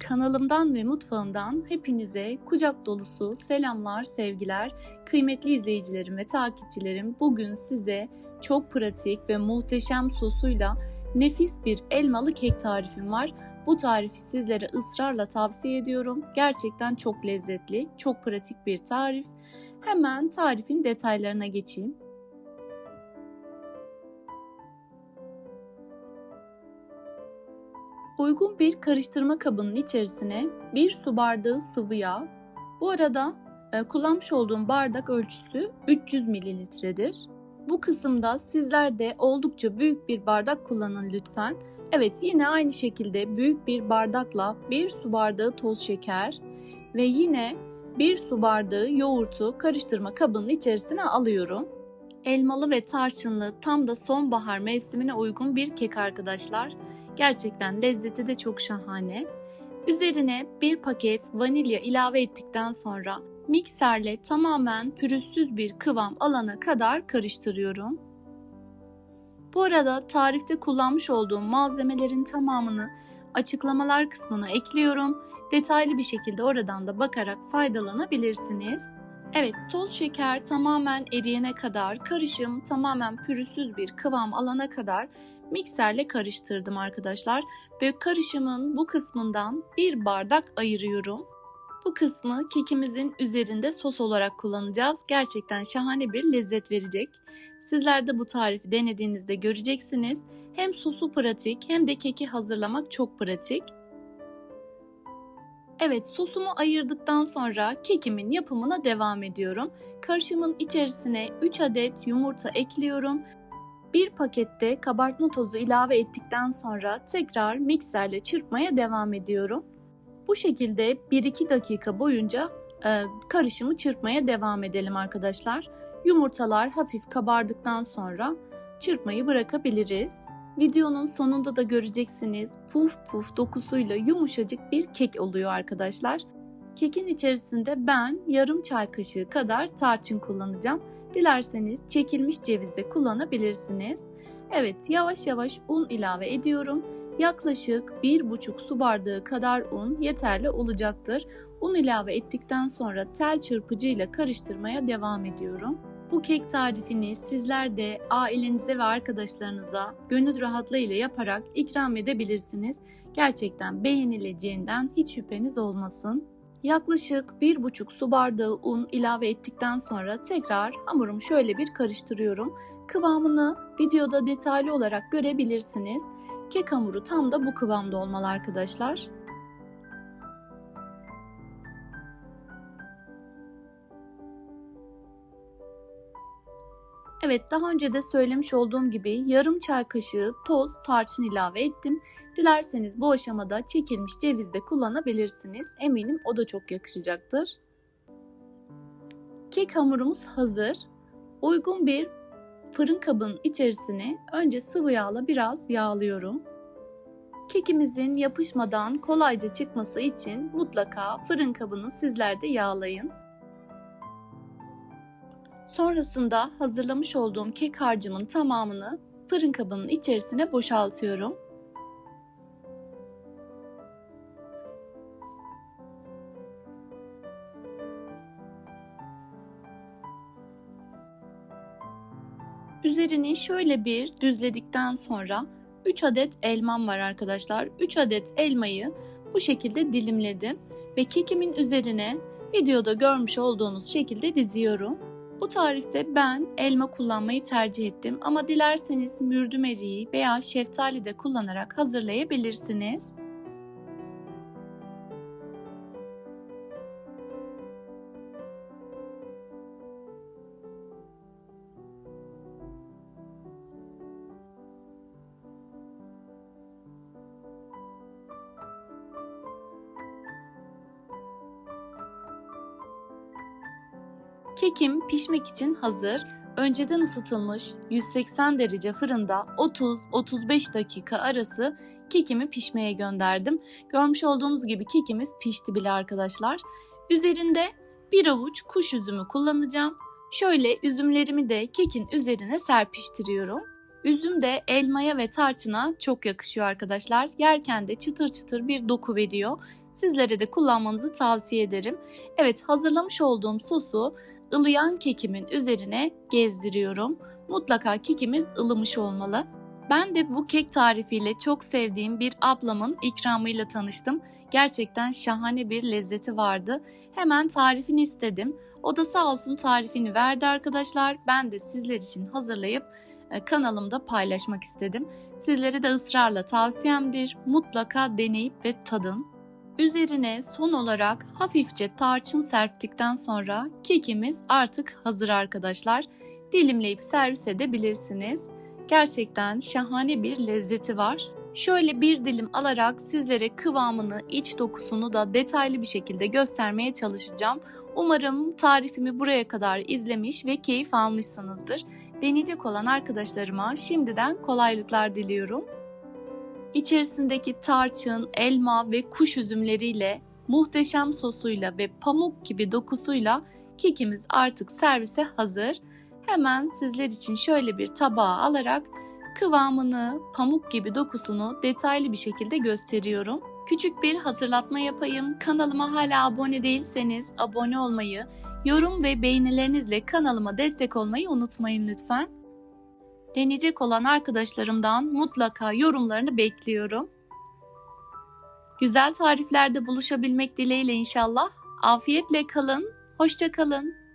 Kanalımdan ve mutfağımdan hepinize kucak dolusu selamlar, sevgiler. Kıymetli izleyicilerim ve takipçilerim bugün size çok pratik ve muhteşem sosuyla nefis bir elmalı kek tarifim var. Bu tarifi sizlere ısrarla tavsiye ediyorum. Gerçekten çok lezzetli, çok pratik bir tarif. Hemen tarifin detaylarına geçeyim. Uygun bir karıştırma kabının içerisine 1 su bardağı sıvı yağ. Bu arada e, kullanmış olduğum bardak ölçüsü 300 mililitredir. Bu kısımda sizler de oldukça büyük bir bardak kullanın lütfen. Evet yine aynı şekilde büyük bir bardakla 1 su bardağı toz şeker ve yine 1 su bardağı yoğurtu karıştırma kabının içerisine alıyorum. Elmalı ve tarçınlı tam da sonbahar mevsimine uygun bir kek arkadaşlar. Gerçekten lezzeti de çok şahane. Üzerine bir paket vanilya ilave ettikten sonra mikserle tamamen pürüzsüz bir kıvam alana kadar karıştırıyorum. Bu arada tarifte kullanmış olduğum malzemelerin tamamını açıklamalar kısmına ekliyorum. Detaylı bir şekilde oradan da bakarak faydalanabilirsiniz. Evet, toz şeker tamamen eriyene kadar, karışım tamamen pürüzsüz bir kıvam alana kadar mikserle karıştırdım arkadaşlar. Ve karışımın bu kısmından bir bardak ayırıyorum. Bu kısmı kekimizin üzerinde sos olarak kullanacağız. Gerçekten şahane bir lezzet verecek. Sizler de bu tarifi denediğinizde göreceksiniz. Hem sosu pratik hem de keki hazırlamak çok pratik. Evet sosumu ayırdıktan sonra kekimin yapımına devam ediyorum. Karışımın içerisine 3 adet yumurta ekliyorum. Bir pakette kabartma tozu ilave ettikten sonra tekrar mikserle çırpmaya devam ediyorum. Bu şekilde 1-2 dakika boyunca e, karışımı çırpmaya devam edelim arkadaşlar. Yumurtalar hafif kabardıktan sonra çırpmayı bırakabiliriz. Videonun sonunda da göreceksiniz puf puf dokusuyla yumuşacık bir kek oluyor arkadaşlar. Kekin içerisinde ben yarım çay kaşığı kadar tarçın kullanacağım. Dilerseniz çekilmiş ceviz de kullanabilirsiniz. Evet yavaş yavaş un ilave ediyorum. Yaklaşık 1,5 su bardağı kadar un yeterli olacaktır. Un ilave ettikten sonra tel çırpıcı ile karıştırmaya devam ediyorum. Bu kek tarifini sizler de ailenize ve arkadaşlarınıza gönül rahatlığıyla yaparak ikram edebilirsiniz. Gerçekten beğenileceğinden hiç şüpheniz olmasın. Yaklaşık 1,5 su bardağı un ilave ettikten sonra tekrar hamurumu şöyle bir karıştırıyorum. Kıvamını videoda detaylı olarak görebilirsiniz. Kek hamuru tam da bu kıvamda olmalı arkadaşlar. Evet daha önce de söylemiş olduğum gibi yarım çay kaşığı toz tarçın ilave ettim. Dilerseniz bu aşamada çekilmiş ceviz de kullanabilirsiniz. Eminim o da çok yakışacaktır. Kek hamurumuz hazır. Uygun bir fırın kabının içerisine önce sıvı yağla biraz yağlıyorum. Kekimizin yapışmadan kolayca çıkması için mutlaka fırın kabını sizler de yağlayın. Sonrasında hazırlamış olduğum kek harcımın tamamını fırın kabının içerisine boşaltıyorum. Üzerini şöyle bir düzledikten sonra 3 adet elmam var arkadaşlar. 3 adet elmayı bu şekilde dilimledim ve kekimin üzerine videoda görmüş olduğunuz şekilde diziyorum. Bu tarifte ben elma kullanmayı tercih ettim ama dilerseniz mürdüm eriği veya şeftali de kullanarak hazırlayabilirsiniz. Kekim pişmek için hazır. Önceden ısıtılmış 180 derece fırında 30-35 dakika arası kekimi pişmeye gönderdim. Görmüş olduğunuz gibi kekimiz pişti bile arkadaşlar. Üzerinde bir avuç kuş üzümü kullanacağım. Şöyle üzümlerimi de kekin üzerine serpiştiriyorum. Üzüm de elmaya ve tarçına çok yakışıyor arkadaşlar. Yerken de çıtır çıtır bir doku veriyor. Sizlere de kullanmanızı tavsiye ederim. Evet hazırlamış olduğum sosu ılıyan kekimin üzerine gezdiriyorum. Mutlaka kekimiz ılımış olmalı. Ben de bu kek tarifiyle çok sevdiğim bir ablamın ikramıyla tanıştım. Gerçekten şahane bir lezzeti vardı. Hemen tarifini istedim. O da sağ olsun tarifini verdi arkadaşlar. Ben de sizler için hazırlayıp e, kanalımda paylaşmak istedim. Sizlere de ısrarla tavsiyemdir. Mutlaka deneyip ve tadın. Üzerine son olarak hafifçe tarçın serptikten sonra kekimiz artık hazır arkadaşlar. Dilimleyip servis edebilirsiniz. Gerçekten şahane bir lezzeti var. Şöyle bir dilim alarak sizlere kıvamını, iç dokusunu da detaylı bir şekilde göstermeye çalışacağım. Umarım tarifimi buraya kadar izlemiş ve keyif almışsınızdır. Deneyecek olan arkadaşlarıma şimdiden kolaylıklar diliyorum. İçerisindeki tarçın, elma ve kuş üzümleriyle, muhteşem sosuyla ve pamuk gibi dokusuyla kekimiz artık servise hazır. Hemen sizler için şöyle bir tabağa alarak kıvamını, pamuk gibi dokusunu detaylı bir şekilde gösteriyorum. Küçük bir hatırlatma yapayım. Kanalıma hala abone değilseniz abone olmayı, yorum ve beğenilerinizle kanalıma destek olmayı unutmayın lütfen. Deneyecek olan arkadaşlarımdan mutlaka yorumlarını bekliyorum. Güzel tariflerde buluşabilmek dileğiyle inşallah. Afiyetle kalın, hoşça kalın.